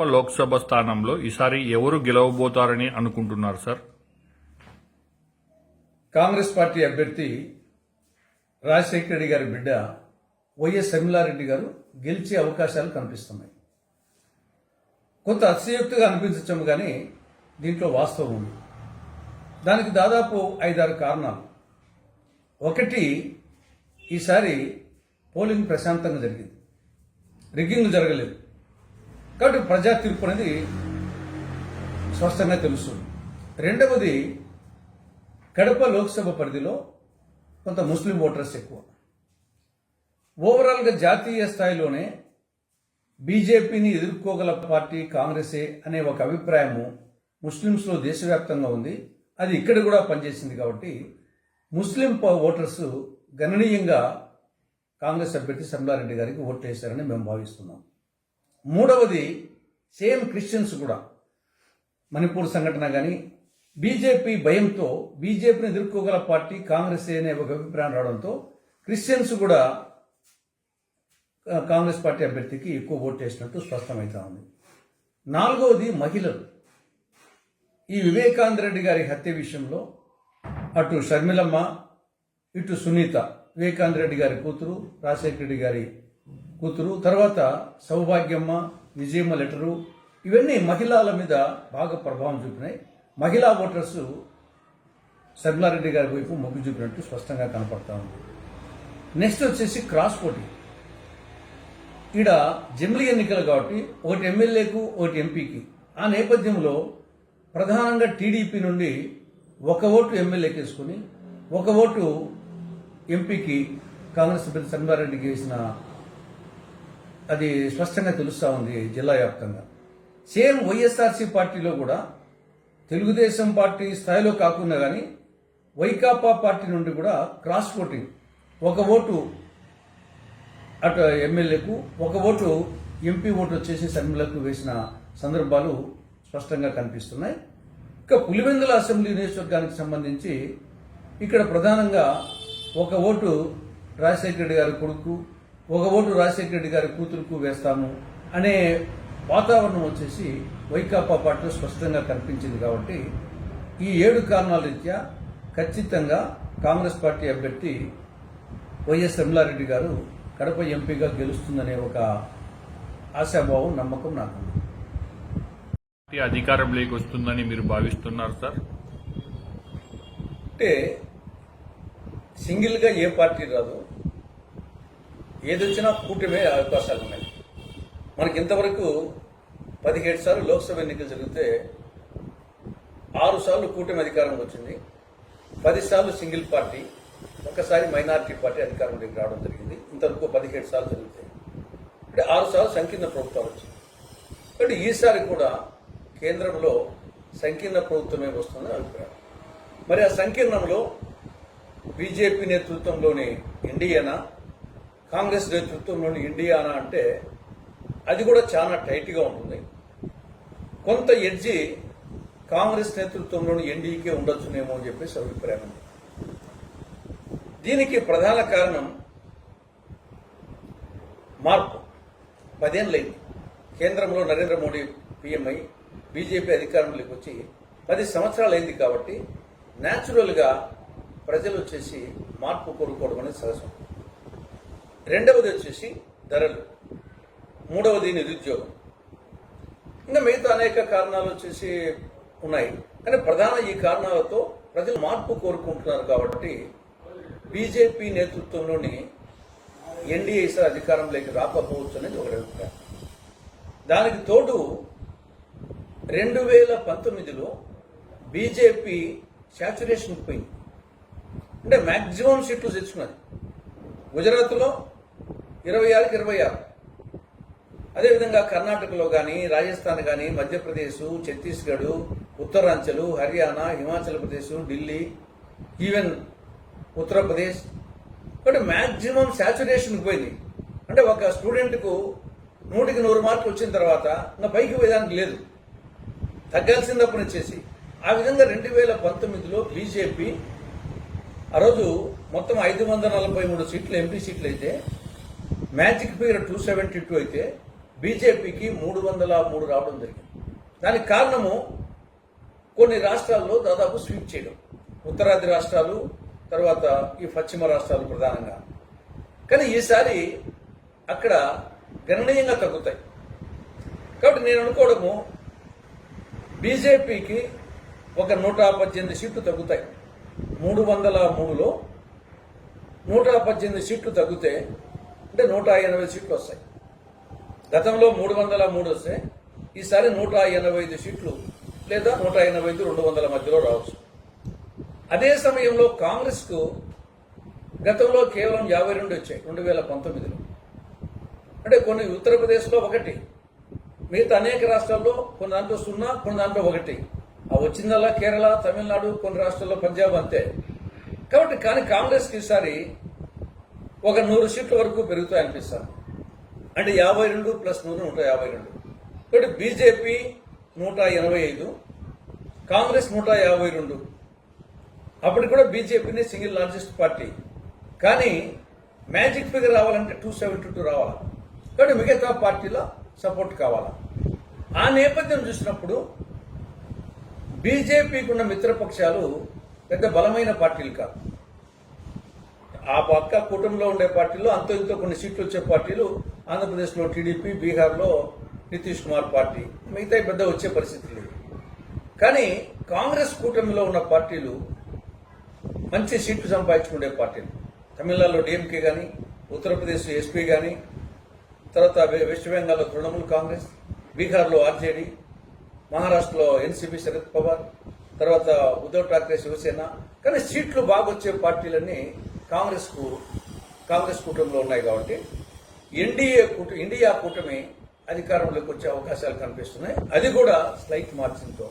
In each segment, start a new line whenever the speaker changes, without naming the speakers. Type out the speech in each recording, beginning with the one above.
కడప లోక్సభ స్థానంలో ఈసారి ఎవరు గెలవబోతారని అనుకుంటున్నారు సార్?
కాంగ్రెస్ పార్టీ అభ్యర్థి రాజశేఖర రెడ్డి గారి బిడ్డ వైఎస్ శర్మిలారెడ్డి గారు గెలిచే అవకాశాలు కనిపిస్తున్నాయి. కొంత అతిశయోక్తిగా అనిపించము కానీ దీంట్లో వాస్తవం ఉంది. దానికి దాదాపు ఐదారు కారణాలు. ఒకటి ఈసారి పోలింగ్ ప్రశాంతంగా జరిగింది. రిగ్గింగ్ జరగలేదు. కాబట్టి ప్రజా తీర్పు అనేది స్పష్టంగా తెలుస్తుంది రెండవది కడప లోక్సభ పరిధిలో కొంత ముస్లిం ఓటర్స్ ఎక్కువ. ఓవరాల్గా జాతీయ స్థాయిలోనే బీజేపీని ఎదుర్కోగల పార్టీ కాంగ్రెసే అనే ఒక అభిప్రాయము ముస్లింస్లో దేశవ్యాప్తంగా ఉంది. అది ఇక్కడ కూడా పనిచేసింది కాబట్టి ముస్లిం ఓటర్స్ గణనీయంగా కాంగ్రెస్ అభ్యర్థి శంలారెడ్డి గారికి ఓట్లు వేశారని మేము భావిస్తున్నాం. మూడవది సేమ్ క్రిస్టియన్స్ కూడా. మణిపూర్ సంఘటన కానీ బీజేపీ భయంతో బీజేపీని ఎదుర్కోగల పార్టీ కాంగ్రెస్ అనే ఒక అభిప్రాయం రావడంతో క్రిస్టియన్స్ కూడా కాంగ్రెస్ పార్టీ అభ్యర్థికి ఎక్కువ ఓటు వేసినట్టు స్పష్టమవుతా ఉంది. నాలుగవది మహిళలు. ఈ వివేకానంద రెడ్డి గారి హత్య విషయంలో అటు షర్మిలమ్మ ఇటు సునీత వివేకానంద రెడ్డి గారి కూతురు రాజశేఖర రెడ్డి గారి కూతురు తర్వాత సౌభాగ్యమ్మ విజయమ్మ లెటరు ఇవన్నీ మహిళల మీద బాగా ప్రభావం చూపినాయి. మహిళా ఓటర్స్ శర్మిలారెడ్డి గారి వైపు మొగ్గు చూపినట్టు స్పష్టంగా కనపడతా ఉంది. నెక్స్ట్ వచ్చేసి క్రాస్ పోటీ. ఈడ జమిలి ఎన్నికలు కాబట్టి ఒకటి ఎమ్మెల్యేకు ఒకటి ఎంపీకి. ఆ నేపథ్యంలో ప్రధానంగా టీడీపీ నుండి ఒక ఓటు ఎమ్మెల్యేకి వేసుకుని ఒక ఓటు ఎంపీకి కాంగ్రెస్ సభ్యులు శర్మారెడ్డికి వేసిన అది స్పష్టంగా తెలుస్తూ ఉంది జిల్లా వ్యాప్తంగా. సేమ్ వైఎస్ఆర్సీ పార్టీలో కూడా తెలుగుదేశం పార్టీ స్థాయిలో కాకుండా కానీ వైకాపా పార్టీ నుండి కూడా క్రాస్ ఓటింగ్. ఒక ఓటు అటు ఎమ్మెల్యేకు ఒక ఓటు ఎంపీ ఓటు వచ్చేసి సమ్మెలకు వేసిన సందర్భాలు స్పష్టంగా కనిపిస్తున్నాయి. ఇక పులివెందుల అసెంబ్లీ నియోజకవర్గానికి సంబంధించి ఇక్కడ ప్రధానంగా ఒక ఓటు రాజశేఖర రెడ్డి గారి కొడుకు ఒక ఓటు రాజశేఖర రెడ్డి గారి కూతురుకు వేస్తాము అనే వాతావరణం వచ్చేసి వైకాపా పార్టీలో స్పష్టంగా కనిపించింది కాబట్టి ఈ ఏడు కారణాల రీత్యా ఖచ్చితంగా కాంగ్రెస్ పార్టీ అభ్యర్థి వైఎస్ రెడ్డి గారు కడప ఎంపీగా గెలుస్తుందనే ఒక ఆశాభావం నమ్మకం
పార్టీ అధికారంలోకి వస్తుందని మీరు భావిస్తున్నారు సార్?
అంటే సింగిల్గా ఏ పార్టీ రాదు ఏదొచ్చినా కూటమే అవకాశాలు ఉన్నాయి. మనకి ఇంతవరకు పదిహేడు సార్లు లోక్సభ ఎన్నికలు జరిగితే ఆరు సార్లు కూటమి అధికారంలో వచ్చింది. పది సార్లు సింగిల్ పార్టీ ఒకసారి మైనారిటీ పార్టీ అధికారంలోకి రావడం జరిగింది. ఇంతవరకు పదిహేడు సార్లు జరుగుతాయి అంటే ఆరు సార్లు సంకీర్ణ ప్రభుత్వాలు వచ్చింది. కాబట్టి ఈసారి కూడా కేంద్రంలో సంకీర్ణ ప్రభుత్వమే వస్తుందని అభిప్రాయం. మరి ఆ సంకీర్ణంలో బీజేపీ నేతృత్వంలోని ఎన్డీఏనా కాంగ్రెస్ నేతృత్వంలోని ఇండియానా అంటే అది కూడా చాలా టైట్గా ఉంటుంది. కొంత ఎడ్జి కాంగ్రెస్ నేతృత్వంలోని ఎన్డీకే ఉండొచ్చునేమో అని చెప్పేసి అభిప్రాయం ఉంది. దీనికి ప్రధాన కారణం మార్పు. పదేళ్ళైంది కేంద్రంలో నరేంద్ర మోడీ పీఎంఐ బీజేపీ అధికారంలోకి వచ్చి పది సంవత్సరాలు అయింది కాబట్టి న్యాచురల్గా ప్రజలు వచ్చేసి మార్పు కోరుకోవడం అనేది సహజం రెండవది వచ్చేసి ధరలు. మూడవది నిరుద్యోగం. ఇంకా మిగతా అనేక కారణాలు వచ్చేసి ఉన్నాయి. కానీ ప్రధాన ఈ కారణాలతో ప్రజలు మార్పు కోరుకుంటున్నారు కాబట్టి బీజేపీ నేతృత్వంలోని ఎన్డీఏ ఈసారి అధికారంలోకి రాకపోవచ్చు అనేది ఒకటి అభిప్రాయం. దానికి తోడు రెండు వేల పంతొమ్మిదిలో బీజేపీ శాచురేషన్ పోయింది. అంటే మ్యాక్సిమం సీట్లు తెచ్చుకున్నది. గుజరాత్లో ఇరవై ఆరుకి ఇరవై ఆరు. అదేవిధంగా కర్ణాటకలో కానీ రాజస్థాన్ కానీ మధ్యప్రదేశ్ ఛత్తీస్గఢ్ ఉత్తరాంచల్ హర్యానా హిమాచల్ ప్రదేశ్ ఢిల్లీ ఈవెన్ ఉత్తరప్రదేశ్. కాబట్టి మ్యాక్సిమం శాచురేషన్ పోయింది. అంటే ఒక స్టూడెంట్కు నూటికి నూరు మార్కులు వచ్చిన తర్వాత ఇంకా పైకి పోయేదానికి లేదు. తగ్గాల్సిందప్పుడు వచ్చేసి. ఆ విధంగా రెండు వేల పంతొమ్మిదిలో బీజేపీ ఆ రోజు మొత్తం ఐదు వందల నలభై మూడు సీట్లు ఎంపీ సీట్లు అయితే magic figure two seventy two అయితే బీజేపీకి మూడు వందల మూడు రావడం జరిగింది. దానికి కారణము కొన్ని రాష్ట్రాల్లో దాదాపు స్వీప్ చేయడం. ఉత్తరాది రాష్ట్రాలు తర్వాత ఈ పశ్చిమ రాష్ట్రాలు ప్రధానంగా. కానీ ఈసారి అక్కడ గణనీయంగా తగ్గుతాయి. కాబట్టి నేను అనుకోవడము బీజేపీకి ఒక నూట పద్దెనిమిది సీట్లు తగ్గుతాయి. మూడు వందల మూడులో నూట పద్దెనిమిది సీట్లు తగ్గితే అంటే నూట ఎనభై సీట్లు వస్తాయి. గతంలో మూడు వందల మూడు వస్తే ఈసారి నూట ఎనభై ఐదు సీట్లు లేదా నూట ఎనభై ఐదు రెండు వందల మధ్యలో రావచ్చు. అదే సమయంలో కాంగ్రెస్కు గతంలో కేవలం యాభై రెండు వచ్చాయి రెండు వేల పంతొమ్మిదిలో. అంటే కొన్ని ఉత్తరప్రదేశ్లో ఒకటి మిగతా అనేక రాష్ట్రాల్లో కొన్ని దాంట్లో సున్నా కొన్ని దాంట్లో ఒకటి. ఆ వచ్చిందల్లా కేరళ తమిళనాడు కొన్ని రాష్ట్రాల్లో పంజాబ్ అంతే. కాబట్టి కానీ కాంగ్రెస్కి ఈసారి ఒక నూరు సీట్ల వరకు పెరుగుతాయి అనిపిస్తాను. అంటే యాభై రెండు ప్లస్ నూరు నూట యాభై రెండు. కాబట్టి బీజేపీ నూట ఎనభై ఐదు కాంగ్రెస్ నూట యాభై రెండు. అప్పుడు కూడా బీజేపీని సింగిల్ లార్జెస్ట్ పార్టీ. కానీ మ్యాజిక్ ఫిగర్ రావాలంటే టూ సెవెంటీ టూ రావాలి. కాబట్టి మిగతా పార్టీలో సపోర్ట్ కావాలి? ఆ నేపథ్యం చూసినప్పుడు బీజేపీకి ఉన్న మిత్రపక్షాలు పెద్ద బలమైన పార్టీలు కాదు. ఆ పక్క కూటమిలో ఉండే పార్టీలు అంతో ఇంతో కొన్ని సీట్లు వచ్చే పార్టీలు ఆంధ్రప్రదేశ్లో టీడీపీ బీహార్లో నితీష్ కుమార్ పార్టీ. మిగతా పెద్ద వచ్చే పరిస్థితి లేదు. కానీ కాంగ్రెస్ కూటమిలో ఉన్న పార్టీలు మంచి సీట్లు సంపాదించుకునే పార్టీలు. తమిళనాడులో డిఎంకే కానీ ఉత్తరప్రదేశ్ ఎస్పీ కానీ తర్వాత వెస్ట్ బెంగాల్లో తృణమూల్ కాంగ్రెస్ బీహార్లో ఆర్జేడీ మహారాష్ట్రలో ఎన్సీపీ శరద్ పవార్ తర్వాత ఉద్ధవ్ ఠాక్రే శివసేన. కానీ సీట్లు బాగా వచ్చే పార్టీలన్నీ కాంగ్రెస్కు కాంగ్రెస్ కూటమిలో ఉన్నాయి కాబట్టి ఎన్డీఏ కూట ఇండియా కూటమి అధికారంలోకి వచ్చే అవకాశాలు కనిపిస్తున్నాయి. అది కూడా స్లైట్ మార్జిన్తో.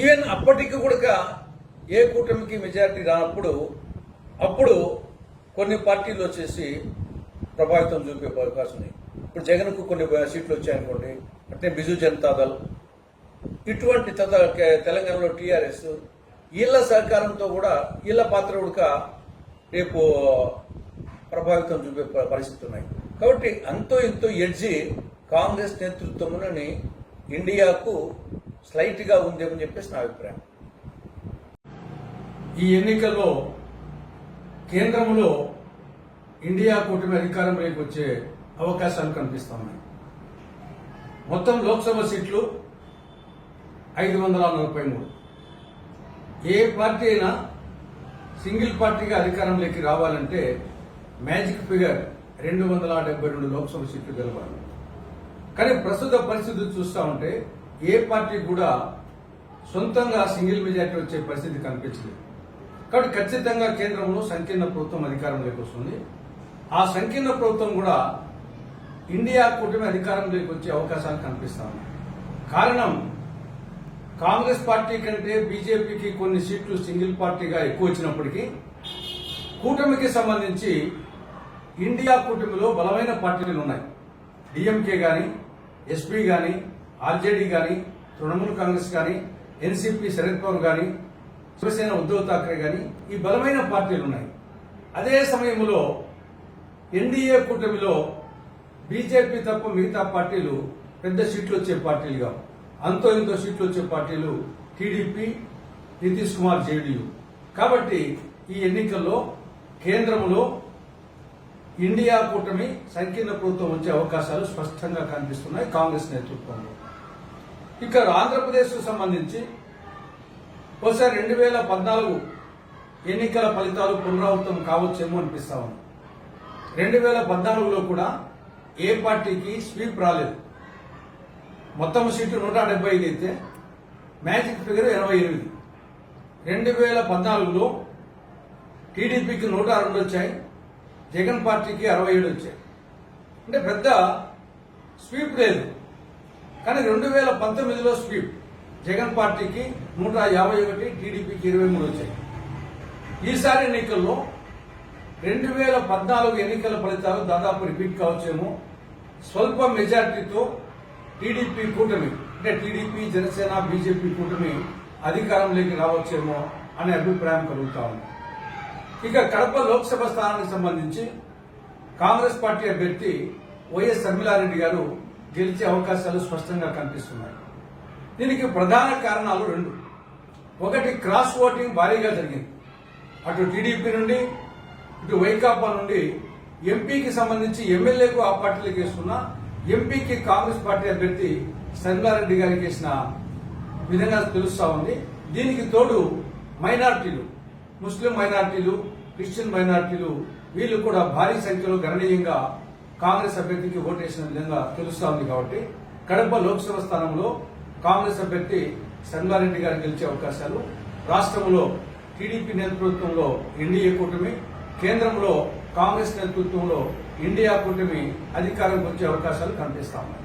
ఈవెన్ అప్పటికి కూడా ఏ కూటమికి మెజారిటీ రానప్పుడు అప్పుడు కొన్ని పార్టీలు వచ్చేసి ప్రభావితం చూపే అవకాశం ఉంది. ఇప్పుడు జగన్కు కొన్ని సీట్లు వచ్చాయనుకోండి అంటే బిజు జనతాదళ్ ఇటువంటి తెలంగాణలో టీఆర్ఎస్ వీళ్ళ సహకారంతో కూడా వీళ్ళ పాత్ర ఉడక రేపు ప్రభావితం చూపే పరిస్థితి ఉన్నాయి. కాబట్టి అంతో ఇంతో ఎడ్జి కాంగ్రెస్ నేతృత్వంలోని ఇండియాకు స్లైట్గా ఉందేమని చెప్పేసి నా అభిప్రాయం.
ఈ ఎన్నికల్లో కేంద్రంలో ఇండియా కూటమి అధికారంలోకి వచ్చే అవకాశాలు కనిపిస్తున్నాయి మొత్తం లోక్సభ సీట్లు ఐదు వందల నలభై మూడు. ఏ పార్టీ అయినా సింగిల్ పార్టీగా అధికారంలోకి రావాలంటే మ్యాజిక్ ఫిగర్ రెండు వందల డెబ్బై రెండు లోక్సభ సీట్లు గెలవాలి. కానీ ప్రస్తుత పరిస్థితి చూస్తా ఉంటే ఏ పార్టీ కూడా సొంతంగా సింగిల్ మెజార్టీ వచ్చే పరిస్థితి కనిపించలేదు. కాబట్టి ఖచ్చితంగా కేంద్రంలో సంకీర్ణ ప్రభుత్వం అధికారంలోకి వస్తుంది. ఆ సంకీర్ణ ప్రభుత్వం కూడా ఇండియా కూటమి అధికారంలోకి వచ్చే అవకాశాలు కనిపిస్తా ఉన్నాయి. కారణం కాంగ్రెస్ పార్టీ కంటే బీజేపీకి కొన్ని సీట్లు సింగిల్ పార్టీగా ఎక్కువ వచ్చినప్పటికీ కూటమికి సంబంధించి ఇండియా కూటమిలో బలమైన పార్టీలు ఉన్నాయి. డిఎంకే కానీ ఎస్పీ కానీ ఆర్జేడీ కానీ తృణమూల్ కాంగ్రెస్ కానీ ఎన్సీపీ శరద్ పవర్ కానీ శివసేన ఉద్దవ్ థాక్రే కానీ ఈ బలమైన పార్టీలు ఉన్నాయి. అదే సమయంలో ఎన్డీఏ కూటమిలో బీజేపీ తప్ప మిగతా పార్టీలు పెద్ద సీట్లు వచ్చే పార్టీలుగా అంతో ఇంతో సీట్లు వచ్చే పార్టీలు టీడీపీ నితీష్ కుమార్ జేడీయూ. కాబట్టి ఈ ఎన్నికల్లో కేంద్రంలో ఇండియా కూటమి సంకీర్ణ ప్రభుత్వం వచ్చే అవకాశాలు స్పష్టంగా కనిపిస్తున్నాయి కాంగ్రెస్ నేతృత్వంలో. ఇక ఆంధ్రప్రదేశ్కు సంబంధించి బహుశా రెండు వేల పద్నాలుగు ఎన్నికల ఫలితాలు పునరావృతం కావచ్చేమో అనిపిస్తా ఉంది. రెండు వేల పద్నాలుగులో కూడా ఏ పార్టీకి స్వీప్ రాలేదు. మొత్తం సీట్లు నూట డెబ్బై ఐదు అయితే మ్యాజిక్ ఫిగర్ ఎనభై ఎనిమిది. రెండు వేల పద్నాలుగులో టీడీపీకి నూట రెండు వచ్చాయి జగన్ పార్టీకి అరవై ఏడు వచ్చాయి. అంటే పెద్ద స్వీప్ లేదు. కానీ రెండు వేల పంతొమ్మిదిలో స్వీప్ జగన్ పార్టీకి నూట యాభై ఒకటి టీడీపీకి ఇరవై మూడు వచ్చాయి. ఈసారి ఎన్నికల్లో రెండు వేల పద్నాలుగు ఎన్నికల ఫలితాలు దాదాపు రిపీట్ కావచ్చేమో. స్వల్ప మెజార్టీతో టీడీపీ కూటమి అంటే టీడీపీ జనసేన బీజేపీ కూటమి అధికారంలోకి రావచ్చేమో అనే అభిప్రాయం కలుగుతా ఉంది. ఇక కడప లోక్సభ స్థానానికి సంబంధించి కాంగ్రెస్ పార్టీ అభ్యర్థి వైఎస్ శర్మిలారెడ్డి గారు
గెలిచే అవకాశాలు స్పష్టంగా కనిపిస్తున్నాయి. దీనికి ప్రధాన కారణాలు రెండు. ఒకటి క్రాస్ ఓటింగ్ భారీగా జరిగింది. అటు టీడీపీ నుండి ఇటు వైకాపా నుండి ఎంపీకి సంబంధించి ఎమ్మెల్యేకు ఆ పార్టీలకు వేస్తున్నా ఎంపీకి కాంగ్రెస్ పార్టీ అభ్యర్థి సంగారెడ్డి గారికి వేసిన విధంగా తెలుస్తా ఉంది. దీనికి తోడు మైనార్టీలు ముస్లిం మైనార్టీలు క్రిస్టియన్ మైనార్టీలు వీళ్ళు కూడా భారీ సంఖ్యలో గణనీయంగా కాంగ్రెస్ అభ్యర్థికి ఓటేసిన విధంగా తెలుస్తా ఉంది కాబట్టి కడప లోక్సభ స్థానంలో కాంగ్రెస్ అభ్యర్థి సంగారెడ్డి గారు గెలిచే అవకాశాలు రాష్ట్రంలో టీడీపీ నేతృత్వంలో ఎన్డీఏ కూటమి కేంద్రంలో కాంగ్రెస్ నేతృత్వంలో ఇండియా కూటమి అధికారంకి వచ్చే అవకాశాలు కనిపిస్తా ఉన్నాయి.